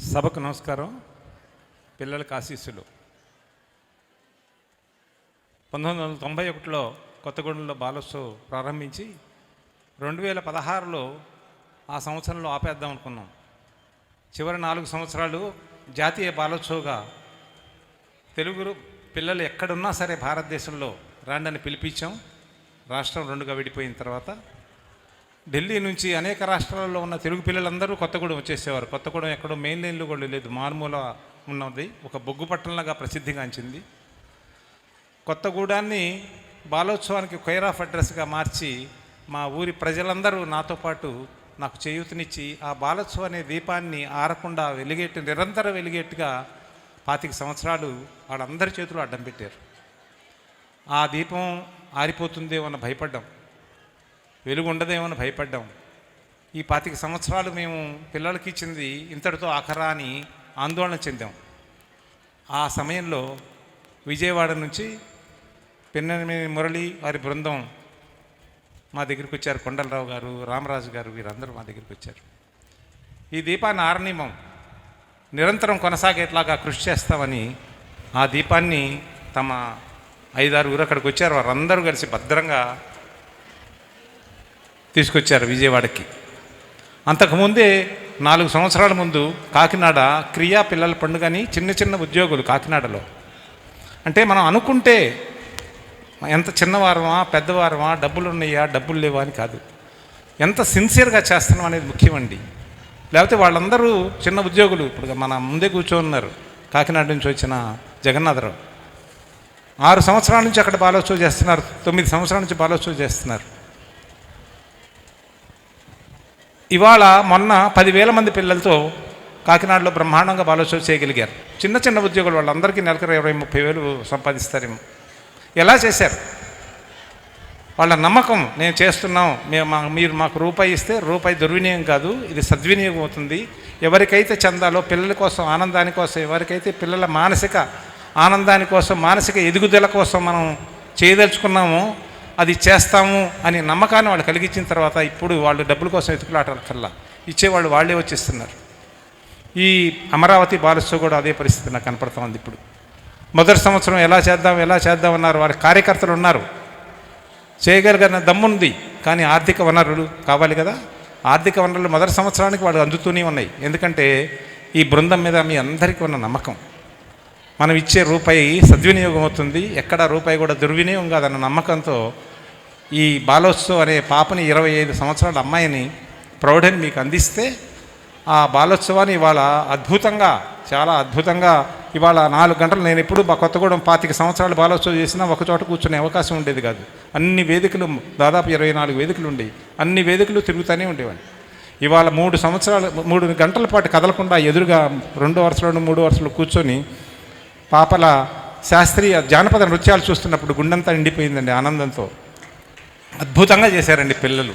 సభకు నమస్కారం. పిల్లలకు ఆశీస్సులు. పంతొమ్మిది వందల తొంభై ఒకటిలో కొత్తగూడెంలో బాలోత్సవ్ ప్రారంభించి రెండు వేల పదహారులో ఆ సంవత్సరంలో ఆపేద్దాం అనుకున్నాం. చివరి నాలుగు సంవత్సరాలు జాతీయ బాలోత్సవగా తెలుగు పిల్లలు ఎక్కడున్నా సరే భారతదేశంలో రాండని పిలిపించాం. రాష్ట్రం రెండుగా విడిపోయిన తర్వాత ఢిల్లీ నుంచి అనేక రాష్ట్రాలలో ఉన్న తెలుగు పిల్లలందరూ కొత్తగూడెం వచ్చేసేవారు. కొత్తగూడెం ఎక్కడో మెయిన్ లైన్లో కూడా లేదు. మారుమూల ఉన్నది. ఒక బొగ్గు పట్టణంలాగా ప్రసిద్ధిగాంచింది. కొత్తగూడాన్ని బాలోత్సవానికి కొయిర్ ఆఫ్ అడ్రస్గా మార్చి మా ఊరి ప్రజలందరూ నాతో పాటు నాకు చేయూతనిచ్చి ఆ బాలోత్సవం అనే దీపాన్ని ఆరకుండా వెలిగేట్టు నిరంతరం వెలిగేట్టుగా పాతిక సంవత్సరాలు వాళ్ళందరి చేతులు అడ్డం పెట్టారు. ఆ దీపం ఆరిపోతుందేమో అని భయపడ్డాం. వెలుగు ఉండదేమని అని భయపడ్డాం. ఈ పాతిక సంవత్సరాలు మేము పిల్లలకి ఇచ్చింది ఇంతటితో ఆఖరా అని ఆందోళన చెందాం. ఆ సమయంలో విజయవాడ నుంచి పిన్నెమి మురళి వారి బృందం మా దగ్గరికి వచ్చారు కొండలరావు గారు రామరాజు గారు వీరందరూ మా దగ్గరికి వచ్చారు ఈ దీపాన్ని ఆరణీమం నిరంతరం కొనసాగేట్లాగా కృషి చేస్తామని ఆ దీపాన్ని తమ ఐదారుగురు అక్కడికి వచ్చారు వారందరూ కలిసి భద్రంగా తీసుకొచ్చారు విజయవాడకి. అంతకుముందే నాలుగు సంవత్సరాల ముందు కాకినాడ క్రియా పిల్లల పండుగని చిన్న చిన్న ఉద్యోగులు కాకినాడలో. అంటే మనం అనుకుంటే ఎంత చిన్నవారమా పెద్దవారమా డబ్బులు ఉన్నాయా డబ్బులు లేవా అని కాదు. ఎంత సిన్సియర్గా చేస్తున్నాం అనేది ముఖ్యమండి. లేకపోతే వాళ్ళందరూ చిన్న ఉద్యోగులు ఇప్పుడు మన ముందే కూర్చోన్నారు కాకినాడ నుంచి వచ్చిన జగన్నాథరావు. ఆరు సంవత్సరాల నుంచి అక్కడ బాలోత్సవం చేస్తున్నారు తొమ్మిది సంవత్సరాల నుంచి బాలోత్సవం చేస్తున్నారు. ఇవాళ మొన్న పదివేల మంది పిల్లలతో కాకినాడలో బ్రహ్మాండంగా బాలోత్సవం చేయగలిగారు. చిన్న చిన్న ఉద్యోగులు వాళ్ళందరికీ నెలకు ఇరవై ముప్పై వేలు సంపాదిస్తారేమో. ఎలా చేశారు? వాళ్ళ నమ్మకం నేను చేస్తున్నాం మేము మా మీరు మాకు రూపాయి ఇస్తే రూపాయి దుర్వినియోగం కాదు ఇది సద్వినియోగం అవుతుంది. ఎవరికైతే చందాలో పిల్లల కోసం ఆనందాని కోసం ఎవరికైతే పిల్లల మానసిక ఆనందాని కోసం మానసిక ఎదుగుదల కోసం మనం చేయదలుచుకున్నామో అది చేస్తాము అనే నమ్మకాన్ని వాళ్ళు కలిగించిన తర్వాత ఇప్పుడు వాళ్ళు డబ్బుల కోసం ఎతుకులాటకల్లా ఇచ్చేవాళ్ళు వాళ్ళే వచ్చేస్తున్నారు. ఈ అమరావతి బాలస్తో కూడా అదే పరిస్థితి నాకు కనపడుతూ ఉంది ఇప్పుడు. మొదటి సంవత్సరం ఎలా చేద్దాం ఎలా చేద్దాం అన్నారు వారి కార్యకర్తలు ఉన్నారు. చేయగలిగిన దమ్ముంది కానీ ఆర్థిక వనరులు కావాలి కదా. ఆర్థిక వనరులు మొదటి సంవత్సరానికి వాళ్ళు అందుతూనే ఉన్నాయి. ఎందుకంటే ఈ బృందం మీద మీ అందరికీ ఉన్న నమ్మకం. మనం ఇచ్చే రూపాయి సద్వినియోగం అవుతుంది ఎక్కడ రూపాయి కూడా దుర్వినియోగం కాదన్న నమ్మకంతో ఈ బాలోత్సవ్ అనే పాపని ఇరవై ఐదు సంవత్సరాల అమ్మాయిని ప్రౌఢని మీకు అందిస్తే ఆ బాలోత్సవాన్ని ఇవాళ అద్భుతంగా చాలా అద్భుతంగా ఇవాళ నాలుగు గంటలు నేను ఎప్పుడు మా కొత్తగూడెం పాతిక సంవత్సరాలు బాలోత్సవం చేసినా ఒకచోట కూర్చునే అవకాశం ఉండేది కాదు. అన్ని వేదికలు దాదాపు ఇరవై నాలుగు వేదికలు ఉండేవి. అన్ని వేదికలు తిరుగుతూనే ఉండేవాడిని. ఇవాళ మూడు సంవత్సరాలు మూడు గంటల పాటు కదలకుండా ఎదురుగా రెండు వరుసలు మూడు వరుసలు కూర్చొని పాపల శాస్త్రీయ జానపద నృత్యాలు చూస్తున్నప్పుడు గుండంతా నిండిపోయిందండి ఆనందంతో. అద్భుతంగా చేశారండి పిల్లలు.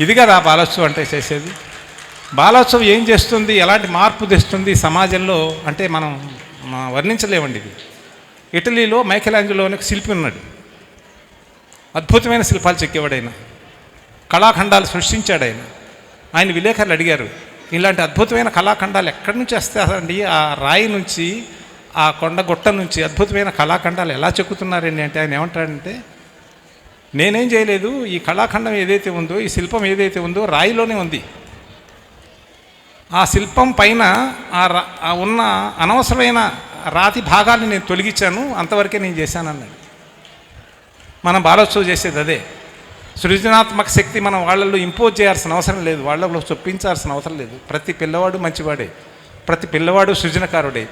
ఇది కదా బాలోత్సవం అంటే చేసేది. బాలోత్సవం ఏం చేస్తుంది ఎలాంటి మార్పు తెస్తుంది సమాజంలో అంటే మనం వర్ణించలేమండి ఇది. ఇటలీలో మైకెలాంజలో అనే ఒక శిల్పి ఉన్నాడు. అద్భుతమైన శిల్పాలు చెక్కేవాడు కళాఖండాలు సృష్టించాడు ఆయన ఆయన విలేకరులు అడిగారు ఇలాంటి అద్భుతమైన కళాఖండాలు ఎక్కడి నుంచి వస్తారండి ఆ రాయి నుంచి ఆ కొండ గుట్ట నుంచి అద్భుతమైన కళాఖండాలు ఎలా చెక్కుతున్నారండి అంటే ఆయన ఏమంటాడంటే నేనేం చేయలేదు ఈ కళాఖండం ఏదైతే ఉందో ఈ శిల్పం ఏదైతే ఉందో రాయిలోనే ఉంది. ఆ శిల్పం పైన ఆ రా- ఉన్న అనవసరమైన రాతి భాగాన్ని నేను తొలగించాను అంతవరకే నేను చేశానన్నాడు. మనం బాలోత్సవం చేసేది అదే. సృజనాత్మక శక్తి మనం వాళ్ళల్లో ఇంపోజ్ చేయాల్సిన అవసరం లేదు వాళ్ళలో చొప్పించాల్సిన అవసరం లేదు. ప్రతి పిల్లవాడు మంచివాడే. ప్రతి పిల్లవాడు సృజనకారుడే.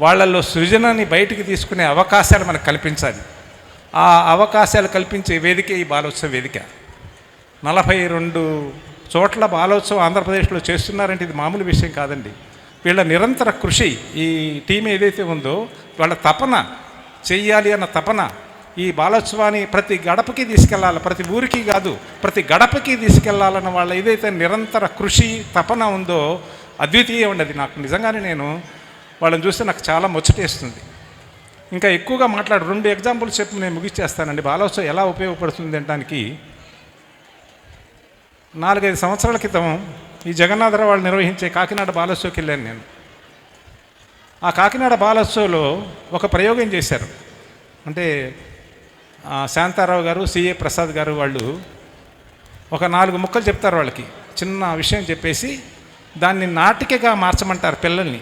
వాళ్ళల్లో సృజనని బయటికి తీసుకునే అవకాశాలు మనకు కల్పించాలి. ఆ అవకాశాలు కల్పించే వేదిక ఈ బాలోత్సవ వేదిక. నలభై రెండు చోట్ల బాలోత్సవం ఆంధ్రప్రదేశ్లో చేస్తున్నారంటే ఇది మామూలు విషయం కాదండి. వీళ్ళ నిరంతర కృషి ఈ టీం ఏదైతే ఉందో వాళ్ళ తపన చెయ్యాలి అన్న తపన ఈ బాలోత్సవాన్ని ప్రతి గడపకి తీసుకెళ్ళాలి ప్రతి ఊరికి కాదు ప్రతి గడపకి తీసుకెళ్ళాలన్న వాళ్ళ ఏదైతే నిరంతర కృషి తపన ఉందో అద్వితీయం ఉండదు నాకు. నిజంగానే నేను వాళ్ళని చూస్తే నాకు చాలా ముచ్చటేస్తుంది. ఇంకా ఎక్కువగా మాట్లాడు రెండు ఎగ్జాంపుల్స్ చెప్పి నేను ముగిచ్చేస్తానండి. బాలోత్సవం ఎలా ఉపయోగపడుతుంది అనడానికి నాలుగైదు సంవత్సరాల క్రితం ఈ జగన్నాథరావు వాళ్ళు నిర్వహించే కాకినాడ బాలోత్సవకి వెళ్ళాను నేను. ఆ కాకినాడ బాలోత్సవంలో ఒక ప్రయోగం చేశారు. అంటే శాంతారావు గారు సిఏ ప్రసాద్ గారు వాళ్ళు ఒక నాలుగు ముక్కలు చెప్తారు వాళ్ళకి. చిన్న విషయం చెప్పేసి దాన్ని నాటికగా మార్చమంటారు పిల్లల్ని.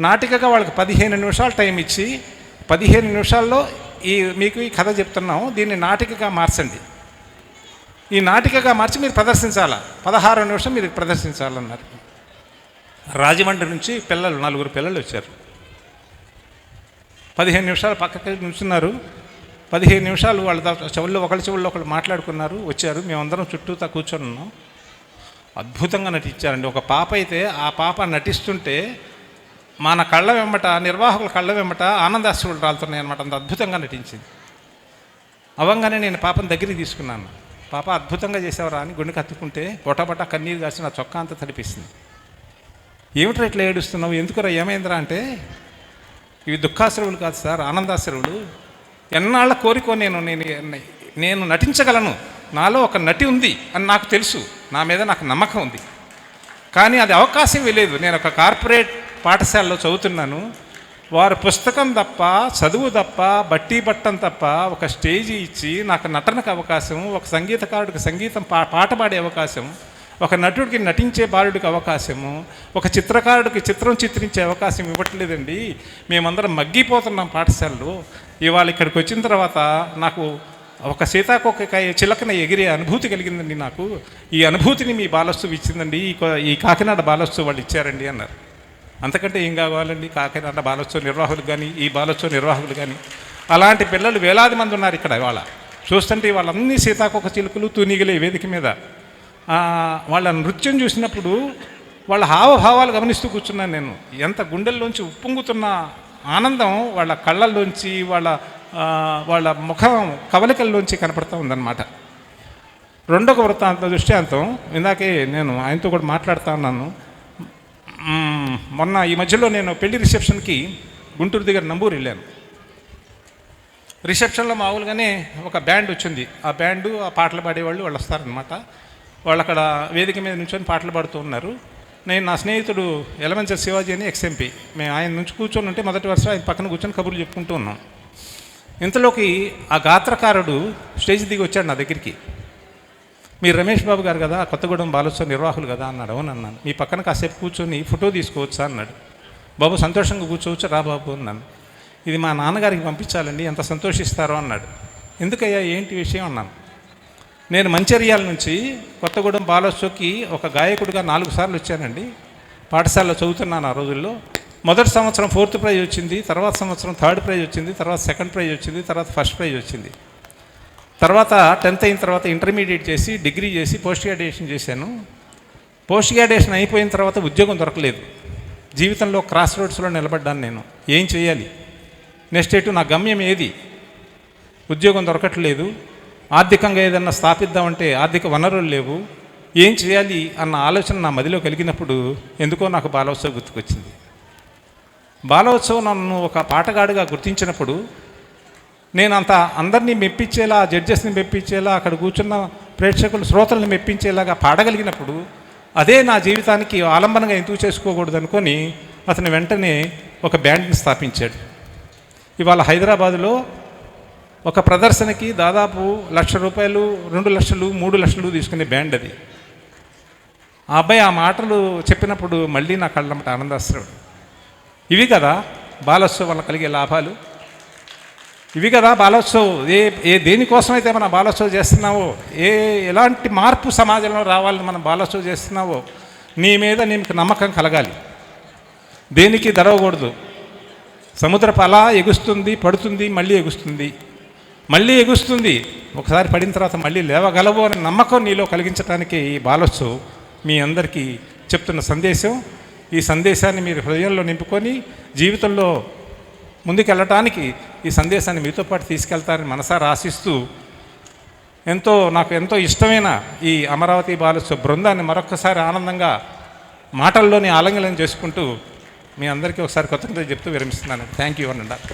నాటికగా వాళ్ళకి పదిహేను నిమిషాలు టైం ఇచ్చి పదిహేను నిమిషాల్లో ఈ మీకు ఈ కథ చెప్తున్నాము దీన్ని నాటికగా మార్చండి. ఈ నాటికగా మార్చి మీరు ప్రదర్శించాలా? పదహారు నిమిషం మీరు ప్రదర్శించాలన్నారు. రాజమండ్రి నుంచి పిల్లలు నలుగురు పిల్లలు వచ్చారు. పదిహేను నిమిషాలు పక్కకి నిల్చున్నారు. పదిహేను నిమిషాలు వాళ్ళ చెవుల్లో ఒకళ్ళ చెవుల్లో ఒకళ్ళు మాట్లాడుకున్నారు వచ్చారు. మేమందరం చుట్టూతా కూర్చొని ఉన్నాం. అద్భుతంగా నటించారండి. ఒక పాప అయితే ఆ పాప నటిస్తుంటే మన కళ్ళ వెంబట నిర్వాహకుల కళ్ళ వెంబట ఆనందాశ్రులు రాలుతున్నాయి అనమాట అంత అద్భుతంగా నటించింది. అవంగానే నేను పాపం దగ్గరికి తీసుకున్నాను. పాప అద్భుతంగా చేసేవరా అని గుండె కత్తుకుంటే బొటబొట కన్నీరు కాసి నా చొక్కా అంతా తడిపిస్తుంది ఏమిట్రా ఇట్లా ఏడుస్తున్నావు? ఎందుకురా? ఏమైందిరా అంటే ఇవి దుఃఖాశ్రవులు కాదు సార్ ఆనందాశ్రవులు. ఎన్నాళ్ళ కోరికో నేను నేను నేను నటించగలను. నాలో ఒక నటి ఉంది అని నాకు తెలుసు. నా మీద నాకు నమ్మకం ఉంది. కానీ అది అవకాశం లేదు నేను ఒక కార్పొరేట్ పాఠశాలలో చదువుతున్నాను. వారు పుస్తకం తప్ప చదువు తప్ప బట్టి బట్టం తప్ప ఒక స్టేజీ ఇచ్చి నాకు నటనకు అవకాశం ఒక సంగీతకారుడికి సంగీతం పా పాట పాడే అవకాశం ఒక నటుడికి నటించే బాలుడికి అవకాశము ఒక చిత్రకారుడికి చిత్రం చిత్రించే అవకాశం ఇవ్వట్లేదండి. మేమందరం మగ్గిపోతున్నాం పాఠశాలలో. ఇవాళ ఇక్కడికి వచ్చిన తర్వాత నాకు ఒక సీతాకోకకాయ చిలకన ఎగిరే అనుభూతి కలిగిందండి నాకు. ఈ అనుభూతిని మీ బాలస్తు ఇచ్చిందండి. ఈ కో- ఈ కాకినాడ బాలస్తు వాళ్ళు ఇచ్చారండి అన్నారు. అంతకంటే ఏం కావాలండి? కాకినాడ బాలోత్సవ నిర్వాహకులు కానీ ఈ బాలోత్సవ నిర్వాహకులు కానీ అలాంటి పిల్లలు వేలాది మంది ఉన్నారు ఇక్కడ ఇవాళ. చూస్తుంటే వాళ్ళన్నీ సీతాకొక చిలుకలు తూనిగలే వేదిక మీద. వాళ్ళ నృత్యం చూసినప్పుడు వాళ్ళ హావభావాలు గమనిస్తూ కూర్చున్నాను నేను. ఎంత గుండెల్లోంచి ఉప్పొంగుతున్న ఆనందం వాళ్ళ కళ్ళల్లోంచి వాళ్ళ వాళ్ళ ముఖం కవలికల్లోంచి కనపడుతూ ఉందన్నమాట. రెండొక వృత్తాంత దృష్టాంతం ఇందాకే నేను ఆయనతో కూడా మాట్లాడుతూ ఉన్నాను. మొన్న ఈ మధ్యలో నేను పెళ్ళి రిసెప్షన్కి గుంటూరు దగ్గర నంబూరు వెళ్ళాను. రిసెప్షన్లో మామూలుగానే ఒక బ్యాండ్ వచ్చింది. ఆ బ్యాండు ఆ పాటలు పాడేవాళ్ళు వాళ్ళు వస్తారనమాట వాళ్ళు అక్కడ వేదిక మీద నుంచొని పాటలు పాడుతూ ఉన్నారు. నేను నా స్నేహితుడు ఎలమంచర్ శివాజీ అని ఎక్స్ఎంపీ మేము ఆయన నుంచి కూర్చొని ఉంటే మొదటి వరుస ఆయన పక్కన కూర్చొని కబుర్లు చెప్పుకుంటూ ఉన్నాం. ఇంతలోకి ఆ గాత్రకారుడు స్టేజ్ దిగి వచ్చాడు నా దగ్గరికి. మీరు రమేష్ బాబు గారు కదా కొత్తగూడెం బాలోత్సవ నిర్వాహకులు కదా అన్నాడు. అవును అన్నాను. మీ పక్కన కాసేపు కూర్చొని ఫోటో తీసుకోవచ్చా అన్నాడు. బాబు సంతోషంగా కూర్చోవచ్చు రా బాబు అన్నాను. ఇది మా నాన్నగారికి పంపించాలండి ఎంత సంతోషిస్తారో అన్నాడు. ఎందుకయ్యా ఏంటి విషయం అన్నాను. నేను మంచిర్యాల నుంచి కొత్తగూడెం బాలోత్సవకి ఒక గాయకుడిగా నాలుగు సార్లు వచ్చానండి. పాఠశాలలో చదువుతున్నాను ఆ రోజుల్లో. మొదటి సంవత్సరం ఫోర్త్ ప్రైజ్ వచ్చింది తర్వాత సంవత్సరం థర్డ్ ప్రైజ్ వచ్చింది తర్వాత సెకండ్ ప్రైజ్ వచ్చింది తర్వాత ఫస్ట్ ప్రైజ్ వచ్చింది. తర్వాత టెన్త్ అయిన తర్వాత ఇంటర్మీడియట్ చేసి డిగ్రీ చేసి పోస్ట్ గ్రాడ్యుయేషన్ చేశాను. పోస్ట్ గ్రాడ్యుయేషన్ అయిపోయిన తర్వాత ఉద్యోగం దొరకలేదు. జీవితంలో క్రాస్ రోడ్స్లో నిలబడ్డాను నేను. ఏం చేయాలి? నెక్స్ట్ ఎటు నా గమ్యం ఏది? ఉద్యోగం దొరకట్లేదు. ఆర్థికంగా ఏదన్నా స్థాపిద్దామంటే ఆర్థిక వనరులు లేవు. ఏం చేయాలి అన్న ఆలోచన నా మదిలో కలిగినప్పుడు ఎందుకో నాకు బాలోత్సవం గుర్తుకొచ్చింది. బాలోత్సవం నన్ను ఒక పాటగాడుగా గుర్తించినప్పుడు నేను అంత అందరినీ మెప్పించేలా జడ్జెస్ని మెప్పించేలా అక్కడ కూర్చున్న ప్రేక్షకులు శ్రోతల్ని మెప్పించేలాగా పాడగలిగినప్పుడు అదే నా జీవితానికి ఆలంబనంగా ఎందుకు చేసుకోకూడదు అనుకొని అతను వెంటనే ఒక బ్యాండ్ని స్థాపించాడు. ఇవాళ హైదరాబాదులో ఒక ప్రదర్శనకి దాదాపు లక్ష రూపాయలు రెండు లక్షలు మూడు లక్షలు తీసుకునే బ్యాండ్ అది. ఆ అబ్బాయి ఆ మాటలు చెప్పినప్పుడు మళ్ళీ నా కళ్ళమ్మట ఆనందాశ్రవుడు ఇవి కదా బాలస్సు వల్ల కలిగే లాభాలు. ఇవి కదా బాలోత్సవ్. ఏ ఏ దేనికోసమైతే మనం బాలోత్సవ్ చేస్తున్నావో ఏ ఎలాంటి మార్పు సమాజంలో రావాలని మనం బాలోత్సవ్ చేస్తున్నావో నీ మీద నీకు నమ్మకం కలగాలి. దేనికి దడవకూడదు సముద్రపు అలా ఎగుస్తుంది పడుతుంది మళ్ళీ ఎగుస్తుంది. మళ్ళీ ఎగుస్తుంది. ఒకసారి పడిన తర్వాత మళ్ళీ లేవగలవు అనే నమ్మకం నీలో కలిగించడానికి ఈ బాలోత్సవ్ మీ అందరికీ చెప్తున్న సందేశం. ఈ సందేశాన్ని మీరు హృదయంలో నింపుకొని జీవితంలో ముందుకెళ్ళటానికి ఈ సందేశాన్ని మీతో పాటు తీసుకెళ్తారని మనసారా ఆశిస్తూ ఎంతో నాకు ఎంతో ఇష్టమైన ఈ అమరావతి బాలస్వ బృందాన్ని మరొకసారి ఆనందంగా మాటల్లోని ఆలంగనం చేసుకుంటూ మీ అందరికీ ఒకసారి కొత్త చెప్తూ విరమిస్తున్నాను. థ్యాంక్ యూ అనండి